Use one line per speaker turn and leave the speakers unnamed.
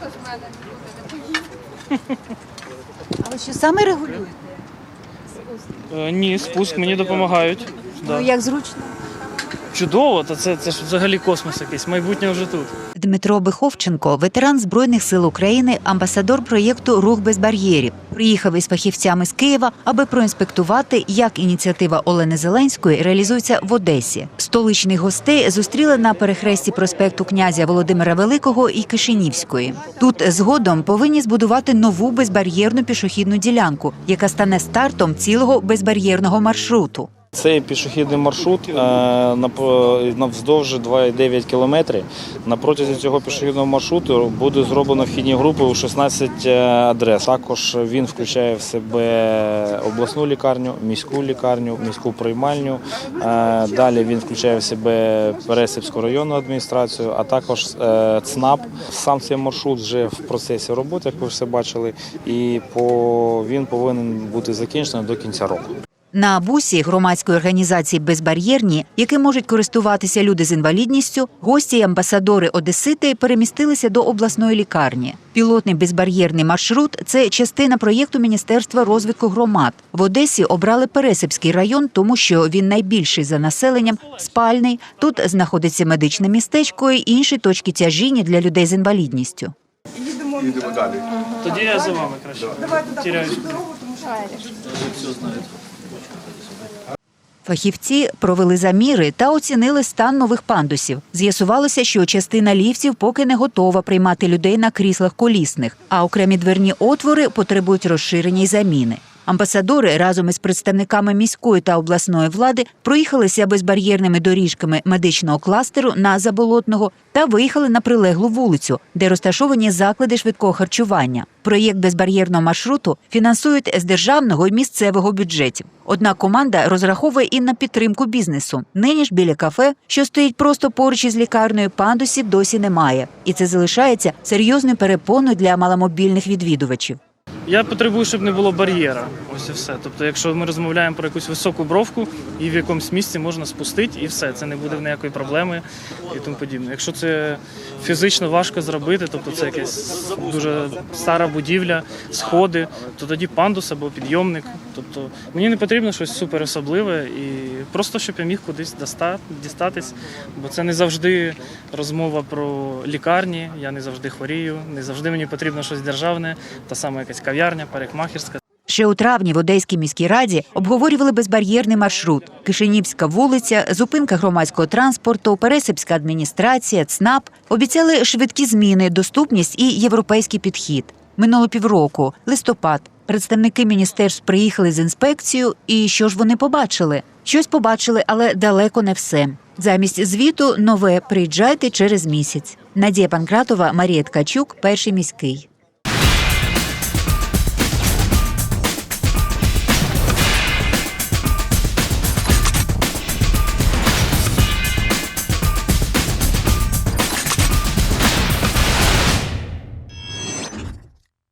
з мене буде, не поїде.
А ви що саме регулюєте?
Е, Ні, спуск мені допомагають.
Ну
Да.
як зручно?
Чудово, та це, це ж взагалі космос якийсь, майбутнє вже тут.
Дмитро Биховченко, ветеран Збройних сил України, амбасадор проєкту Рух без бар'єрів. Приїхав із фахівцями з Києва, аби проінспектувати, як ініціатива Олени Зеленської реалізується в Одесі. Столичних гостей зустріли на перехресті проспекту князя Володимира Великого і Кишинівської. Тут згодом повинні збудувати нову безбар'єрну пішохідну ділянку, яка стане стартом цілого безбар'єрного маршруту.
Цей пішохідний маршрут е, навздовж 2,9 кілометрів. На протязі цього пішохідного маршруту буде зроблено вхідні групи у 16 е, адрес. Також він включає в себе обласну лікарню, міську лікарню, міську приймальню. Е, Далі він включає в себе Пересипську районну адміністрацію, а також ЦНАП. Сам цей маршрут вже в процесі роботи, як ви все бачили, і він повинен бути закінчений до кінця року.
На бусі громадської організації Безбар'єрні, яким можуть користуватися люди з інвалідністю, гості й амбасадори Одесити перемістилися до обласної лікарні. Пілотний безбар'єрний маршрут це частина проєкту Міністерства розвитку громад. В Одесі обрали Пересипський район, тому що він найбільший за населенням, спальний. Тут знаходиться медичне містечко і інші точки тяжіння для людей з інвалідністю.
Їдемо далі.
Тоді я за вами краще.
Давайте дорогу, тому що
Фахівці провели заміри та оцінили стан нових пандусів. З'ясувалося, що частина ліфтів поки не готова приймати людей на кріслах колісних, а окремі дверні отвори потребують розширення й заміни. Амбасадори разом із представниками міської та обласної влади проїхалися безбар'єрними доріжками медичного кластеру на заболотного та виїхали на прилеглу вулицю, де розташовані заклади швидкого харчування. Проєкт безбар'єрного маршруту фінансують з державного і місцевого бюджетів. Однак команда розраховує і на підтримку бізнесу. Нині ж біля кафе, що стоїть просто поруч із лікарнею, пандусів досі немає, і це залишається серйозною перепоною для маломобільних відвідувачів.
Я потребую, щоб не було бар'єра. Ось і все. Тобто, якщо ми розмовляємо про якусь високу бровку, і в якомусь місці можна спустити, і все, це не буде ніякої проблеми і тому подібне. Якщо це фізично важко зробити, тобто це якась дуже стара будівля, сходи, то тоді пандус або підйомник. Тобто мені не потрібно щось супер особливе і просто щоб я міг кудись дістатись, бо це не завжди розмова про лікарні. Я не завжди хворію, не завжди мені потрібно щось державне, та саме якась кав'ярня, парикмахерська.
Ще у травні в Одеській міській раді обговорювали безбар'єрний маршрут: Кишинівська вулиця, зупинка громадського транспорту, Пересипська адміністрація, ЦНАП обіцяли швидкі зміни, доступність і європейський підхід. Минуло півроку, листопад. Представники міністерств приїхали з інспекцією, і що ж вони побачили? Щось побачили, але далеко не все. Замість звіту нове приїжджайте через місяць. Надія Панкратова, Марія Ткачук, перший міський.